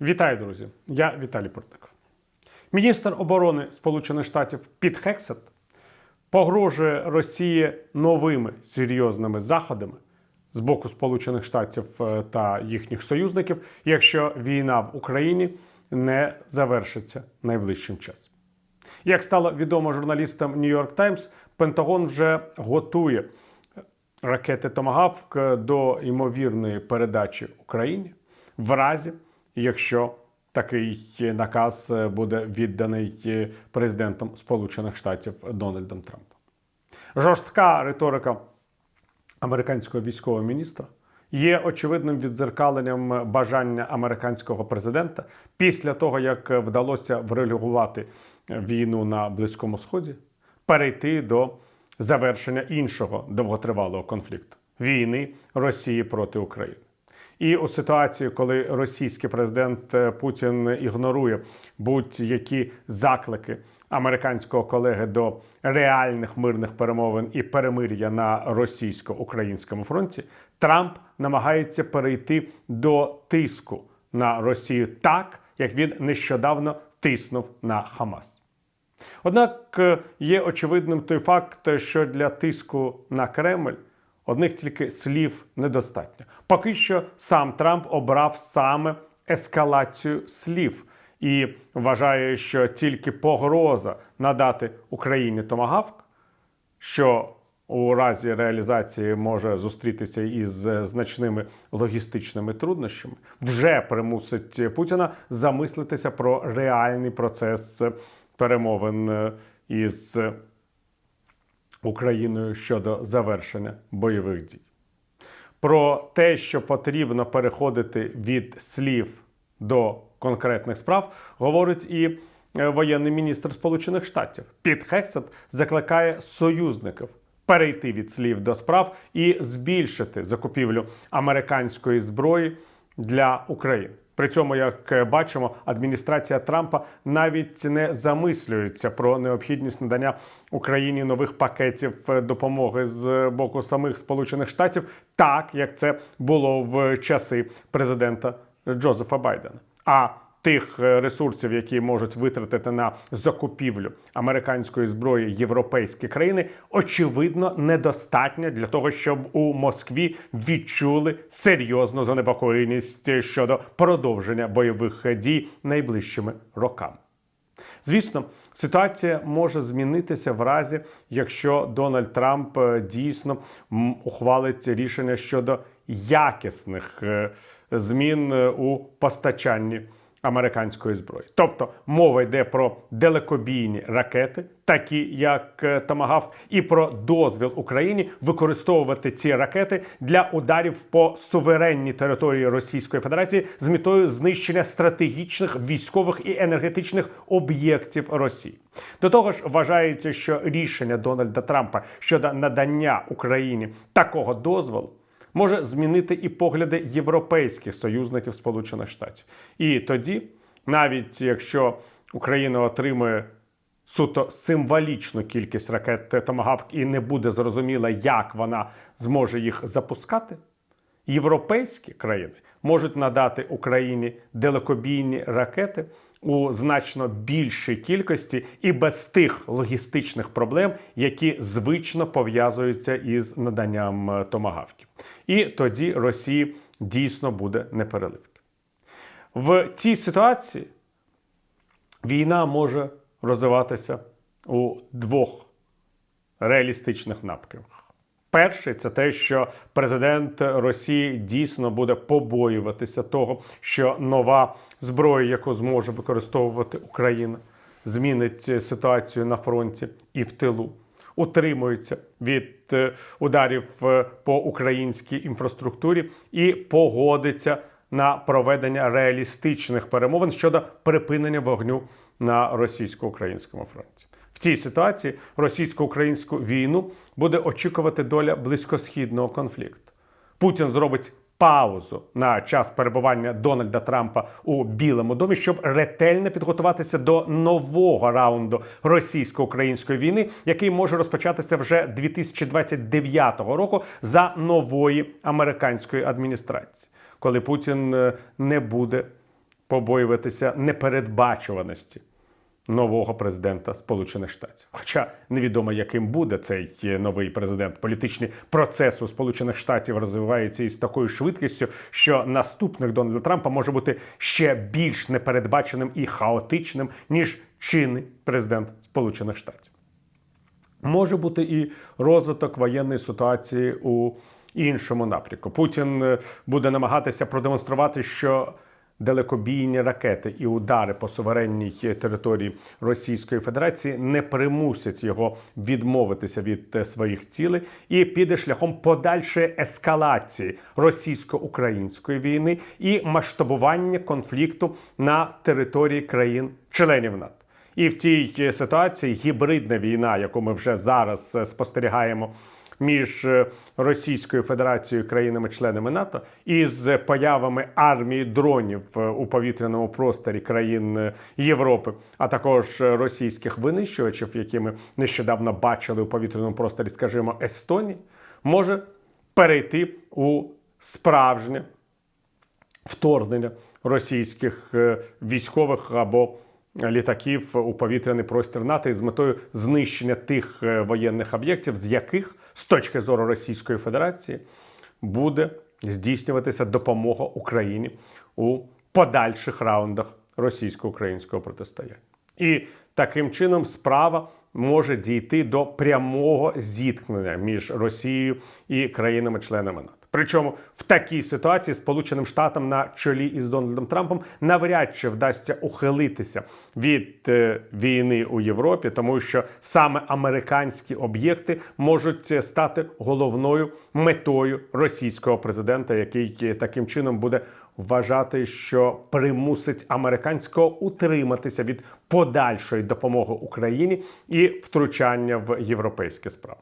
Вітаю, друзі! Я Віталій Портников. Міністр оборони Сполучених Штатів Піт Хексет погрожує Росії новими серйозними заходами з боку Сполучених Штатів е, та їхніх союзників, якщо війна в Україні не завершиться найближчим часом. Як стало відомо журналістам York Times, Пентагон вже готує ракети Томагавк до ймовірної передачі Україні в разі, якщо такий наказ буде відданий президентом Сполучених Штатів Дональдом Трампом. Жорстка риторика американського військового міністра є очевидним віддзеркаленням бажання американського президента після того, як вдалося врегулювати війну на Близькому Сході, перейти до завершення іншого довготривалого конфлікту війни Росії проти України. І у ситуації, коли російський президент е, Путін ігнорує будь-які заклики американського колеги до реальних мирних перемовин і перемир'я на російсько-українському фронті, Трамп намагається перейти до тиску на Росію так, як він нещодавно тиснув на Хамас. Однак е, є очевидним той факт, що для тиску на Кремль одних тільки слів недостатньо. Поки що сам Трамп обрав саме ескалацію слів і вважає, що тільки погроза надати Україні томагавк, що у разі реалізації може зустрітися із значними логістичними труднощами, вже примусить Путіна замислитися про реальний процес перемовин е, із Україною щодо завершення бойових дій. Про те, що потрібно переходити від слів до конкретних справ, говорить і е, воєнний міністр Сполучених Штатів. Піт Хексет закликає союзників перейти від слів до справ і збільшити закупівлю американської зброї для України. При цьому, як бачимо, адміністрація Трампа навіть не замислюється про необхідність надання Україні нових пакетів допомоги з боку самих Сполучених Штатів, так як це було в часи президента Джозефа Байдена. А тих ресурсів, які можуть витратити на закупівлю американської зброї європейські країни, очевидно недостатньо для того, щоб у Москві відчули серйозну занепокоєність щодо продовження бойових дій найближчими роками. Звісно, ситуація може змінитися в разі, якщо Дональд Трамп е, дійсно ухвалить рішення щодо якісних е, змін е, у постачанні американської зброї. Тобто мова йде про далекобійні ракети, такі як е, Томагавк, і про дозвіл Україні використовувати ці ракети для ударів по суверенній території Російської Федерації з метою знищення стратегічних військових і енергетичних об'єктів Росії. До того ж, вважається, що рішення Дональда Трампа щодо надання Україні такого дозволу може змінити і погляди європейських союзників Сполучених Штатів. І тоді, навіть якщо Україна отримує суто символічну кількість ракет Томагавк і не буде зрозуміло, як вона зможе їх запускати, європейські країни можуть надати Україні далекобійні ракети у значно більшій кількості і без тих логістичних проблем, які звично пов'язуються із наданням е, томагавків. І тоді Росії дійсно буде непереливки. В цій ситуації війна може розвиватися у двох реалістичних напрямках. Перший це те, що президент Росії дійсно буде побоюватися того, що нова зброя, яку зможе використовувати Україна, змінить ситуацію на фронті і в тилу, утримується від е, ударів е, по українській інфраструктурі і погодиться на проведення реалістичних перемовин щодо припинення вогню на російсько-українському фронті. Цій ситуації російсько-українську війну буде очікувати доля близькосхідного конфлікту. Путін зробить паузу на час перебування Дональда Трампа у Білому домі, щоб ретельно підготуватися до нового раунду російсько-української війни, який може розпочатися вже 2029 року за нової американської адміністрації, коли Путін е, не буде побоюватися непередбачуваності нового президента Сполучених Штатів. Хоча невідомо, яким буде цей е, новий президент. Політичний процес у Сполучених Штатів розвивається із такою швидкістю, що наступник Дональда Трампа може бути ще більш непередбаченим і хаотичним, ніж чинний президент Сполучених Штатів. Може бути і розвиток воєнної ситуації у іншому напрямку. Путін е, буде намагатися продемонструвати, що далекобійні ракети і удари по суверенній території Російської Федерації не примусять його відмовитися від е, своїх цілей і піде шляхом подальшої ескалації російсько-української війни і масштабування конфлікту на території країн-членів НАТО. І в цій е, ситуації гібридна війна, яку ми вже зараз е, спостерігаємо між е, Російською Федерацією країнами-членами НАТО, і з появами армії дронів е, у повітряному просторі країн е, Європи, а також російських винищувачів, які ми нещодавно бачили у повітряному просторі, скажімо, Естонії, може перейти у справжнє вторгнення російських військових або літаків у повітряний простір НАТО із метою знищення тих е, воєнних об'єктів, з яких з точки зору Російської Федерації буде здійснюватися допомога Україні у подальших раундах російсько-українського протистояння. І таким чином справа може дійти до прямого зіткнення між Росією і країнами-членами НАТО. Причому в такій ситуації Сполученим Штатам на чолі із Дональдом Трампом навряд чи вдасться ухилитися від е, війни у Європі, тому що саме американські об'єкти можуть е, стати головною метою російського президента, який е, таким чином буде вважати, що примусить американського утриматися від подальшої допомоги Україні і втручання в європейські справи.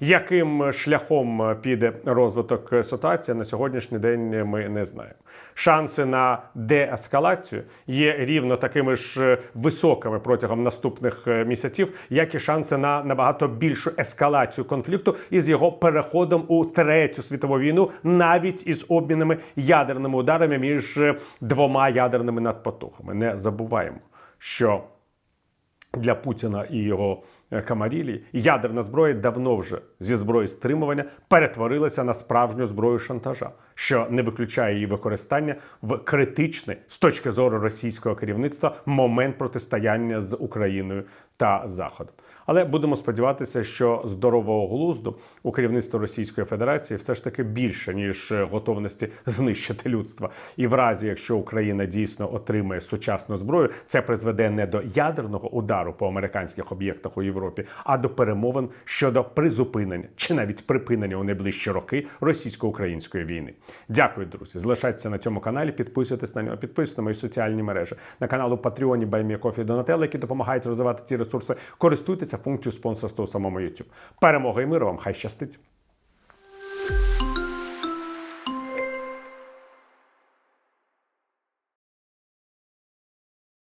Яким шляхом піде розвиток ситуації на сьогоднішній день ми не знаємо. Шанси на деескалацію є рівно такими ж високими протягом наступних місяців, як і шанси на набагато більшу ескалацію конфлікту із його переходом у третю світову війну, навіть із обмінами ядерними ударами між двома ядерними надпотухами. Не забуваємо, що для Путіна і його е, камарілі ядерна зброя давно вже зі зброї стримування перетворилася на справжню зброю шантажа, що не виключає її використання в критичний з точки зору російського керівництва момент протистояння з Україною та Заходом. Але будемо сподіватися, що здорового глузду у керівництва Російської Федерації все ж таки більше ніж готовності знищити людство. І в разі, якщо Україна дійсно отримає сучасну зброю, це призведе не до ядерного удару по американських об'єктах у Європі, а до перемовин щодо призупинення чи навіть припинення у найближчі роки російсько-української війни. Дякую, друзі. Залишайтеся на цьому каналі, підписуйтесь на нього, підписуйтесь на мої соціальні мережі на каналу Патреоні Байміякофі Донателло, які допомагають розвивати ці ресурси. Користуйтеся функцією спонсорства у самому YouTube. Перемоги і миру вам! Хай щастить!